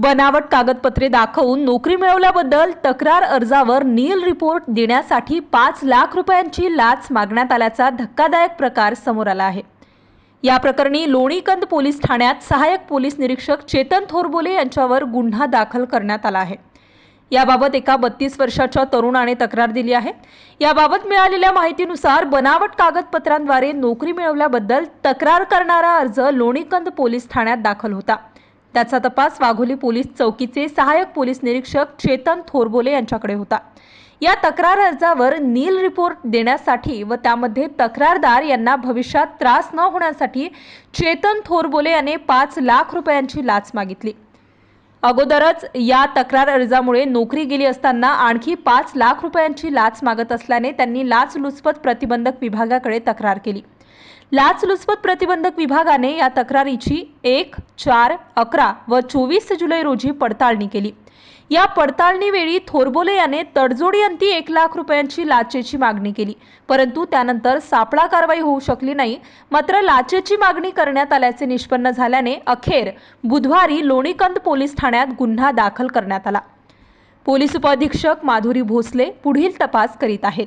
बनावट कागदपत्रे दाखवून नोकरी मिळवल्याबद्दल तक्रार अर्जावर नील रिपोर्ट देण्यासाठी पाच लाख रुपयांची लाच मागण्यात आल्याचा धक्कादायक प्रकार समोर आला आहे. या प्रकरणी लोणीकंद पोलीस ठाण्यात सहाय्यक पोलीस निरीक्षक चेतन थोरबोले यांच्यावर गुन्हा दाखल करण्यात आला आहे. याबाबत एका बत्तीस वर्षाच्या तरुणाने तक्रार दिली आहे. याबाबत मिळालेल्या माहितीनुसार बनावट कागदपत्रांद्वारे नोकरी मिळवल्याबद्दल तक्रार करणारा अर्ज लोणीकंद पोलीस ठाण्यात दाखल होता. त्याचा तपास वाघोली पोलीस चौकीचे सहाय्यक पोलीस निरीक्षक चेतन थोरबोले यांच्याकडे होता. या तक्रार अर्जावर नील रिपोर्ट देण्यासाठी व त्यामध्ये तक्रारदार यांना भविष्यात त्रास न होण्यासाठी चेतन थोरबोले याने पाच लाख रुपयांची लाच मागितली. अगोदरच या तक्रार अर्जामुळे नोकरी गेली असताना आणखी पाच लाख रुपयांची लाच मागत असल्याने त्यांनी लाचलुचपत प्रतिबंधक विभागाकडे तक्रार केली. लाचलुचपत प्रतिबंधक विभागाने या तक्रारीची एक चार अकरा व चोवीस जुलै रोजी पडताळणी केली. या पडताळणीवेळी थोरबोले याने तडजोडीअंती एक लाख रुपयांची लाचेची मागणी केली. परंतु त्यानंतर सापळा कारवाई होऊ शकली नाही मात्र लाचेची मागणी करण्यात आल्याचे निष्पन्न झाल्याने अखेर बुधवारी लोणीकंद पोलीस ठाण्यात गुन्हा दाखल करण्यात आला. पोलीस उपअधीक्षक माधुरी भोसले पुढील तपास करीत आहेत.